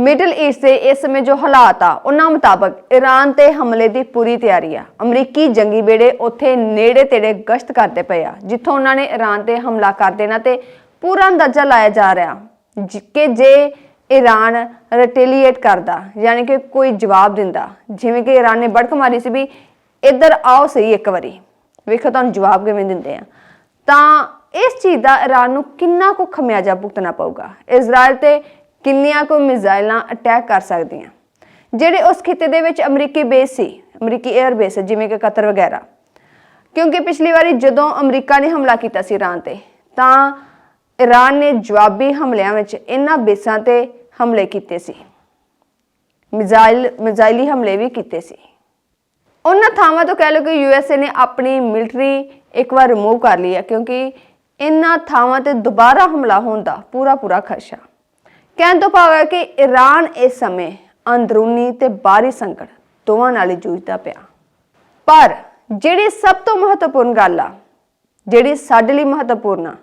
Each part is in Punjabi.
ਮਿਡਲ ਈਸਟ ਦੇ ਇਸ ਸਮੇਂ ਜੋ ਹਾਲਾਤ ਆ, ਉਹਨਾਂ ਮੁਤਾਬਕ ਈਰਾਨ ਤੇ ਹਮਲੇ ਦੀ ਪੂਰੀ ਤਿਆਰੀ ਆ। ਅਮਰੀਕੀ ਜੰਗੀ ਬੇੜੇ ਉੱਥੇ ਨੇੜੇ ਤੇੜੇ ਗਸ਼ਤ ਕਰਦੇ ਪਏ ਆ, ਜਿੱਥੋਂ ਉਹਨਾਂ ਨੇ ਈਰਾਨ ਤੇ ਹਮਲਾ ਕਰ ਦੇਣਾ ਤੇ ਪੂਰਾ ਅੰਦਾਜ਼ਾ ਲਾਇਆ ਜਾ ਰਿਹਾ ਕਿ ਜੇ ਈਰਾਨ ਰਿਟੈਲੀਏਟ ਕਰਦਾ, ਯਾਨੀ ਕਿ ਕੋਈ ਜਵਾਬ ਦਿੰਦਾ, ਜਿਵੇਂ ਕਿ ਈਰਾਨ ਨੇ ਬੜਕ ਮਾਰੀ ਸੀ ਵੀ ਇੱਧਰ ਆਓ ਸਹੀ ਇੱਕ ਵਾਰੀ। ਵੇਖੋ ਤੁਹਾਨੂੰ ਜਵਾਬ ਕਿਵੇਂ ਦਿੰਦੇ ਆ। ਤਾਂ ਇਸ ਚੀਜ਼ ਦਾ ਈਰਾਨ ਨੂੰ ਕਿੰਨਾ ਕੁ ਖਮਿਆਜਾ ਭੁਗਤਣਾ ਪਊਗਾ। ਇਜ਼ਰਾਈਲ ਤੇ ਕਿੰਨੀਆਂ ਕੁ ਮਿਜ਼ਾਈਲਾਂ ਅਟੈਕ ਕਰ ਸਕਦੀਆਂ। ਜਿਹੜੇ ਉਸ ਖਿੱਤੇ ਦੇ ਵਿੱਚ ਅਮਰੀਕੀ ਬੇਸ ਸੀ, ਅਮਰੀਕੀ 에ਅਰ ਬੇਸ ਜਿਵੇਂ ਕਿ ਕਤਰ ਵਗੈਰਾ। ਕਿਉਂਕਿ ਪਿਛਲੀ ਵਾਰੀ ਜਦੋਂ ਅਮਰੀਕਾ ਨੇ ਹਮਲਾ ਕੀਤਾ ਸੀ ਈਰਾਨ ਤੇ, ਤਾਂ ਈਰਾਨ ਨੇ ਜਵਾਬੀ ਹਮਲਿਆਂ ਵਿੱਚ ਇਹਨਾਂ ਬੇਸਾਂ ਤੇ ਹਮਲੇ ਕੀਤੇ ਸੀ। ਮਿਜ਼ਾਈਲ, ਮਿਜ਼ਾਈਲੀ ਹਮਲੇ ਵੀ ਕੀਤੇ ਸੀ। ਉਹਨਾਂ ਥਾਵਾਂ ਤੋਂ ਕਹਿ ਲਓ ਕਿ ਯੂਐਸਏ ਨੇ ਆਪਣੀ ਮਿਲਟਰੀ ਇੱਕ ਵਾਰ ਰਿਮੂਵ ਕਰ ਲਈ ਹੈ, ਕਿਉਂਕਿ ਇਹਨਾਂ ਥਾਵਾਂ ਤੇ ਦੁਬਾਰਾ ਹਮਲਾ ਹੋਣ ਦਾ ਪੂਰਾ ਪੂਰਾ ਖਦਸ਼ਾ। ਕਹਿਣ ਤੋਂ ਭਾਵ ਹੈ ਕਿ ਈਰਾਨ ਇਸ ਸਮੇਂ ਅੰਦਰੂਨੀ ਤੇ ਬਾਹਰੀ ਸੰਕਟ ਦੋਵਾਂ ਨਾਲ ਹੀ ਜੂਝਦਾ ਪਿਆ। ਪਰ ਜਿਹੜੀ ਸਭ ਤੋਂ ਮਹੱਤਵਪੂਰਨ ਗੱਲ ਆ, ਜਿਹੜੀ ਸਾਡੇ ਲਈ ਮਹੱਤਵਪੂਰਨ ਆ,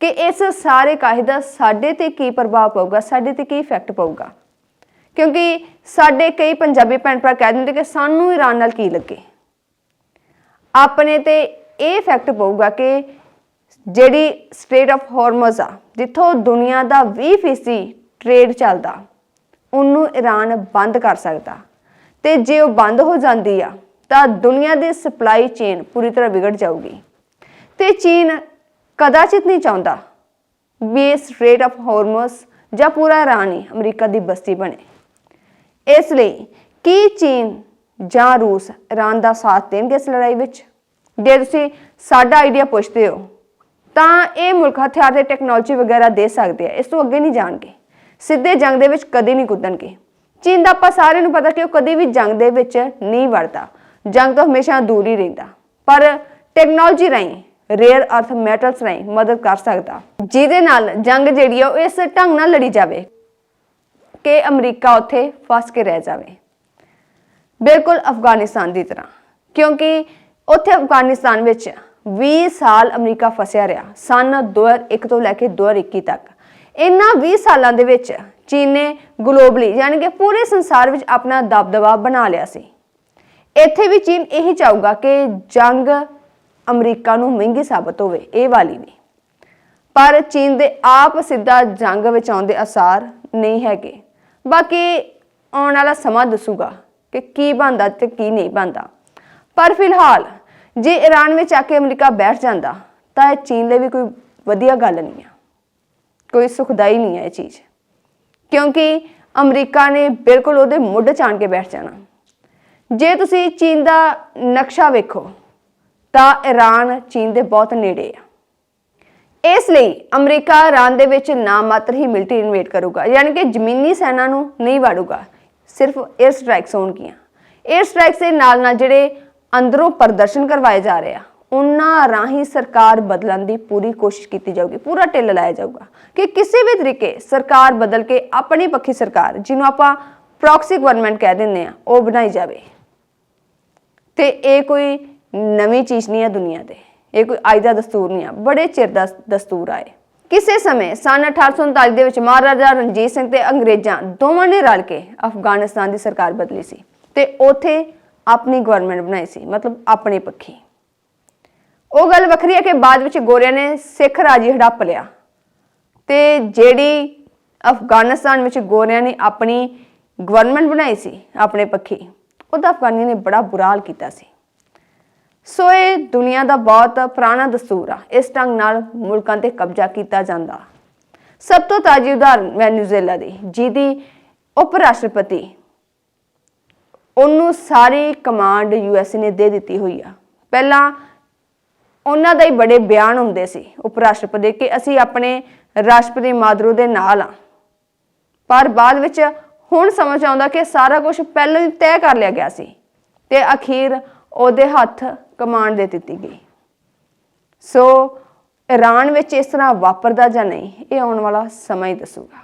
ਕਿ ਇਸ ਸਾਰੇ ਕਾਹੇ ਦਾ ਸਾਡੇ ਤੇ ਕੀ ਪ੍ਰਭਾਵ ਪਊਗਾ, ਸਾਡੇ ਤੇ ਕੀ ਇਫੈਕਟ ਪਊਗਾ? ਕਿਉਂਕਿ ਸਾਡੇ ਕਈ ਪੰਜਾਬੀ ਭੈਣ ਭਰਾ ਕਹਿ ਦਿੰਦੇ ਕਿ ਸਾਨੂੰ ਈਰਾਨ ਨਾਲ ਕੀ ਲੱਗੇ? ਆਪਣੇ ਤੇ ਇਹ ਇਫੈਕਟ ਪਊਗਾ ਕਿ ਜਿਹੜੀ ਸਟੇਟ ਆਫ ਹਾਰਮਜ਼ ਆ, ਜਿੱਥੋਂ ਦੁਨੀਆ ਦਾ 20% ਟ੍ਰੇਡ ਚੱਲਦਾ, ਉਹਨੂੰ ਈਰਾਨ ਬੰਦ ਕਰ ਸਕਦਾ। ਤੇ ਜੇ ਉਹ ਬੰਦ ਹੋ ਜਾਂਦੀ ਆ, ਤਾਂ ਦੁਨੀਆ ਦੀ ਸਪਲਾਈ ਚੇਨ ਪੂਰੀ ਤਰ੍ਹਾਂ ਵਿਗੜ ਜਾਊਗੀ। ਤੇ ਚੀਨ ਕਦਾਚਿਤ ਨਹੀਂ ਚਾਹੁੰਦਾ ਵੀ ਇਹ ਸਟ੍ਰੇਟ ਆਫ ਹਾਰਮਜ਼ ਜਾਂ ਪੂਰਾ ਈਰਾਨ ਹੀ ਅਮਰੀਕਾ ਦੀ ਬਸਤੀ ਬਣੇ। ਇਸ ਲਈ ਕੀ ਚੀਨ ਜਾਂ ਰੂਸ ਈਰਾਨ ਦਾ ਸਾਥ ਦੇਣਗੇ ਇਸ ਲੜਾਈ ਵਿੱਚ? ਜੇ ਤੁਸੀਂ ਸਾਡਾ ਆਈਡੀਆ ਪੁੱਛਦੇ ਹੋ, ਤਾਂ ਇਹ ਮੁਲਕ ਹਥਿਆਰ ਤੇ ਟੈਕਨੋਲੋਜੀ ਵਗੈਰਾ ਦੇ ਸਕਦੇ ਆ, ਇਸ ਤੋਂ ਅੱਗੇ ਨਹੀਂ ਜਾਣਗੇ। ਸਿੱਧੇ ਜੰਗ ਦੇ ਵਿੱਚ ਕਦੇ ਨਹੀਂ ਕੁੱਦਣਗੇ। ਚੀਨ ਦਾ ਆਪਾਂ ਸਾਰਿਆਂ ਨੂੰ ਪਤਾ ਕਿ ਉਹ ਕਦੇ ਵੀ ਜੰਗ ਦੇ ਵਿੱਚ ਨਹੀਂ ਵੜਦਾ। ਜੰਗ ਤੋਂ ਹਮੇਸ਼ਾ ਦੂਰ ਹੀ ਰਹਿੰਦਾ। ਪਰ ਟੈਕਨੋਲੋਜੀ ਰਾਹੀਂ ਰੇਅਰ ਅਰਥ ਮੈਟਲਸ ਰਾਹੀਂ ਮਦਦ ਕਰ ਸਕਦਾ। ਜਿਹਦੇ ਨਾਲ ਜੰਗ ਜਿਹੜੀ ਆ ਉਹ ਇਸ ਢੰਗ ਨਾਲ ਲੜੀ ਜਾਵੇ ਕਿ ਅਮਰੀਕਾ ਉੱਥੇ ਫਸ ਕੇ ਰਹਿ ਜਾਵੇ। ਬਿਲਕੁਲ ਅਫਗਾਨਿਸਤਾਨ ਦੀ ਤਰ੍ਹਾਂ। ਕਿਉਂਕਿ ਉੱਥੇ ਅਫਗਾਨਿਸਤਾਨ ਵਿੱਚ 20 ਸਾਲ ਅਮਰੀਕਾ ਫਸਿਆ ਰਿਹਾ। ਸਨ 2001 ਤੋਂ ਲੈ ਕੇ 2021 ਤੱਕ। ਇਹਨਾਂ 20 ਸਾਲਾਂ ਦੇ ਵਿੱਚ ਚੀਨ ਨੇ ਗਲੋਬਲੀ ਯਾਨੀ ਕਿ ਪੂਰੇ ਸੰਸਾਰ ਵਿੱਚ ਆਪਣਾ ਦਬਦਬਾ ਬਣਾ ਲਿਆ ਸੀ। ਇੱਥੇ ਵੀ ਚੀਨ ਇਹੀ ਚਾਹੂਗਾ ਕਿ ਜੰਗ ਅਮਰੀਕਾ ਨੂੰ ਮਹਿੰਗੀ ਸਾਬਤ ਹੋਵੇ, ਇਹ ਵਾਲੀ ਵੀ ਪਰ ਚੀਨ ਦੇ ਆਪ ਸਿੱਧਾ ਜੰਗ ਵਿੱਚ ਆਉਣ ਦੇ ਅਸਾਰ ਨਹੀਂ ਹੈਗੇ। ਬਾਕੀ ਆਉਣ ਵਾਲਾ ਸਮਾਂ ਦੱਸੂਗਾ ਕਿ ਕੀ ਬਣਦਾ ਤੇ ਕੀ ਨਹੀਂ ਬਣਦਾ। ਪਰ ਫਿਲਹਾਲ ਜੇ ਈਰਾਨ ਵਿੱਚ ਆ ਕੇ ਅਮਰੀਕਾ ਬੈਠ ਜਾਂਦਾ, ਤਾਂ ਇਹ ਚੀਨ ਲਈ ਵੀ ਕੋਈ ਵਧੀਆ ਗੱਲ ਨਹੀਂ ਹੈ ਕੋਈ ਸੁਖਦਾਈ ਨਹੀਂ ਹੈ ਇਹ ਚੀਜ਼। ਕਿਉਂਕਿ ਅਮਰੀਕਾ ਨੇ ਬਿਲਕੁਲ ਉਹਦੇ ਮੁੱਢ ਚਾਣ ਕੇ ਬੈਠ ਜਾਣਾ। ਜੇ ਤੁਸੀਂ ਚੀਨ ਦਾ ਨਕਸ਼ਾ ਵੇਖੋ, ਤਾਂ ਈਰਾਨ ਚੀਨ ਦੇ ਬਹੁਤ ਨੇੜੇ ਆ। ਇਸ ਲਈ ਅਮਰੀਕਾ ਈਰਾਨ ਦੇ ਵਿੱਚ ਨਾ ਮਾਤਰ ਹੀ ਮਿਲਟਰੀ ਇਨਵੇਟ ਕਰੂਗਾ, ਯਾਨੀ ਕਿ ਜ਼ਮੀਨੀ ਸੈਨਾ ਨੂੰ ਨਹੀਂ ਵਾੜੂਗਾ। ਸਿਰਫ 에ਅਰ ਸਟ੍ਰਾਈਕਸ ਹੋਣਗੀਆਂ। 에ਅਰ ਸਟ੍ਰਾਈਕਸ ਦੇ ਨਾਲ ਨਾਲ ਜਿਹੜੇ ਅੰਦਰੋਂ ਪ੍ਰਦਰਸ਼ਨ ਕਰਵਾਏ ਜਾ ਰਹੇ ਆ ਉਹਨਾਂ ਰਾਹੀਂ ਸਰਕਾਰ ਬਦਲਣ ਦੀ ਪੂਰੀ ਕੋਸ਼ਿਸ਼ ਕੀਤੀ ਜਾਊਗੀ, ਪੂਰਾ ਢਿੱਲ ਲਾਇਆ ਜਾਊਗਾ ਕਿ ਕਿਸੇ ਵੀ ਤਰੀਕੇ ਸਰਕਾਰ ਬਦਲ ਕੇ ਆਪਣੀ ਪੱਖੀ ਸਰਕਾਰ, ਜਿਹਨੂੰ ਆਪਾਂ ਪ੍ਰੌਕਸੀ ਗਵਰਨਮੈਂਟ ਕਹਿ ਦਿੰਦੇ ਆ ਉਹ ਬਣਾਈ ਜਾਵੇ। ਤੇ ਇਹ ਕੋਈ ਨਵੀਂ ਚੀਜ਼ ਨਹੀਂ ਹੈ ਦੁਨੀਆ ਤੇ। ਇਹ ਕੋਈ ਅੱਜ ਦਾ ਦਸਤੂਰ ਨਹੀਂ ਆ ਬੜੇ ਚਿਰ ਦਾ ਦਸਤੂਰ ਆਏ ਕਿਸੇ ਸਮੇਂ ਸਨ 1839 ਦੇ ਵਿੱਚ ਮਹਾਰਾਜਾ ਰਣਜੀਤ ਸਿੰਘ ਤੇ ਅੰਗਰੇਜ਼ਾਂ ਦੋਵਾਂ ਨੇ ਰਲ ਕੇ ਅਫਗਾਨਿਸਤਾਨ ਦੀ ਸਰਕਾਰ ਬਦਲੀ ਸੀ ਤੇ ਉਥੇ ਆਪਣੀ ਗਵਰਨਮੈਂਟ ਬਣਾਈ ਸੀ, ਮਤਲਬ ਆਪਣੇ ਪੱਖੀ। ਉਹ ਗੱਲ ਵੱਖਰੀ ਹੈ ਕਿ ਬਾਅਦ ਵਿੱਚ ਗੋਰਿਆਂ ਨੇ ਸਿੱਖ ਰਾਜ ਹੀ ਹੜੱਪ ਲਿਆ। ਤੇ ਜਿਹੜੀ ਅਫਗਾਨਿਸਤਾਨ ਵਿੱਚ ਗੋਰਿਆਂ ਨੇ ਆਪਣੀ ਗਵਰਨਮੈਂਟ ਬਣਾਈ ਸੀ, ਆਪਣੇ ਪੱਖੀ, ਉਹਦਾ ਅਫਗਾਨੀਆਂ ਨੇ ਬੜਾ ਬੁਰਾ ਹਾਲ ਕੀਤਾ ਸੀ। ਸੋ ਇਹ ਦੁਨੀਆ ਦਾ ਬਹੁਤ ਪੁਰਾਣਾ ਦਸਤੂਰ ਆ। ਇਸ ਢੰਗ ਨਾਲ ਮੁਲਕਾਂ ਤੇ ਕਬਜ਼ਾ ਕੀਤਾ ਜਾਂਦਾ। ਸਭ ਤੋਂ ਤਾਜੀ ਉਦਾਹਰਨ ਵੈਨੇਜ਼ੁਏਲਾ ਦੀ, ਜਿਹਦੀ ਉਪ ਰਾਸ਼ਟਰਪਤੀ ਉਹਨੂੰ ਸਾਰੀ ਕਮਾਂਡ ਯੂਐਸਏ ਨੇ ਦੇ ਦਿੱਤੀ ਹੋਈ ਆ। ਪਹਿਲਾਂ ਉਹਨਾਂ ਦਾ ਹੀ ਬੜੇ ਬਿਆਨ ਹੁੰਦੇ ਸੀ ਉਪ ਰਾਸ਼ਟਰਪਤੀ ਕਿ ਅਸੀਂ ਆਪਣੇ ਰਾਸ਼ਟਰਪਤੀ ਮਾਦਰੂ ਦੇ ਨਾਲ ਆ ਪਰ ਬਾਅਦ ਵਿੱਚ ਹੁਣ ਸਮਝ ਆਉਂਦਾ ਕਿ ਸਾਰਾ ਕੁਝ ਪਹਿਲਾਂ ਹੀ ਤੈਅ ਕਰ ਲਿਆ ਗਿਆ ਸੀ ਤੇ ਅਖੀਰ ਉਹਦੇ ਹੱਥ ਕਮਾਂਡ ਦੇ ਦਿੱਤੀ ਗਈ। ਸੋ ਈਰਾਨ ਵਿੱਚ ਇਸ ਤਰ੍ਹਾਂ ਵਾਪਰਦਾ ਜਾਂ ਨਹੀਂ, ਇਹ ਆਉਣ ਵਾਲਾ ਸਮਾਂ ਹੀ ਦੱਸੂਗਾ।